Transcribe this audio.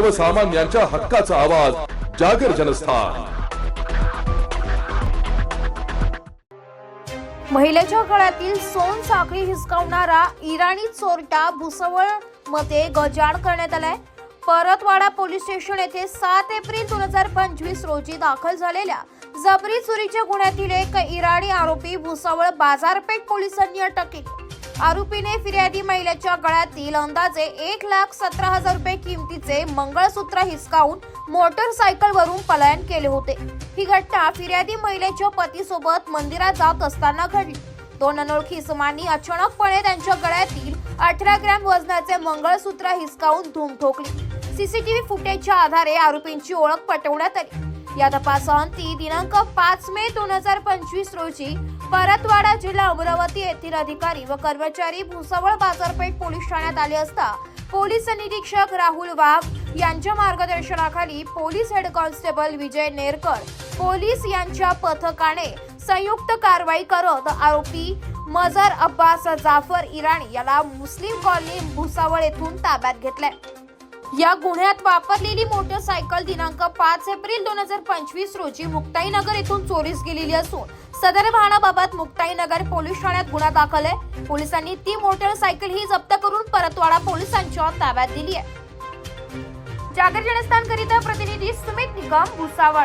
सर्वसामान्यांच्या हक्काचा आवाज जागर जनस्थान. महिलेच्या गळ्यातील सोन साखळी हिसकावणारा इराणी चोरटा भुसवळमध्ये गजाण करण्यात आलाय. परतवाडा पोलीस स्टेशन येथे सात एप्रिल दोन हजार पंचवीस रोजी दाखल झालेल्या जबरी चोरीच्या गुन्ह्यातील एक इराणी आरोपी भुसावळ बाजारपेठ पोलिसांनी अटक केली. आरोपीने फिर्यादी महिलेच्या गळ्यातील अंदाजे एक लाख सतरा हजार रुपये किमतीचे मंगळसूत्र हिसकावून मोटरसायकलवरून पलायन केले होते. ही घटना फिर्यादी महिलेच्या पतीसोबत मंदिरात जात असताना घडली. दोन अनोळखी इसमांनी अचानकपणे त्यांच्या गळ्यातील अठरा ग्रॅम वजनाचे मंगळसूत्र हिसकावून धूम ठोकली. सीसीटीव्ही फुटेजच्या आधारे आरोपींची ओळख पटवण्यात आली. या तपासांती दिनांक पाच मे दोन हजार पंचवीस रोजी परतवाडा जिल्हा अमरावती येथील अधिकारी व कर्मचारी भुसावळ बाजारपेठ पोलीस ठाण्यात आले असता पोलीस निरीक्षक राहुल वाघ यांच्या मार्गदर्शनाखाली police head constable Vijay Nerkar police यांच्या पथकाने संयुक्त कारवाई करत आरोपी मजर अब्बास जाफर इराणी याला मुस्लिम कॉलनी भुसावळ येथून ताब्यात घेतलाय. या गुन्ह्यात वापरलेली मोटरसायकल दिनांक पाच एप्रिल दोन हजार पंचवीस रोजी मुक्ताईनगर येथून चोरीस गेलेली असून सदर वाहनाबाबत मुक्ताईनगर पोलीस ठाण्यात गुन्हा दाखल आहे. पोलिसांनी ती मोटरसायकल ही जप्त करून परतवाडा पोलिसांच्या ताब्यात दिली आहे. जागर जनस्थान करिता प्रतिनिधी सुमित निकम भुसावळ.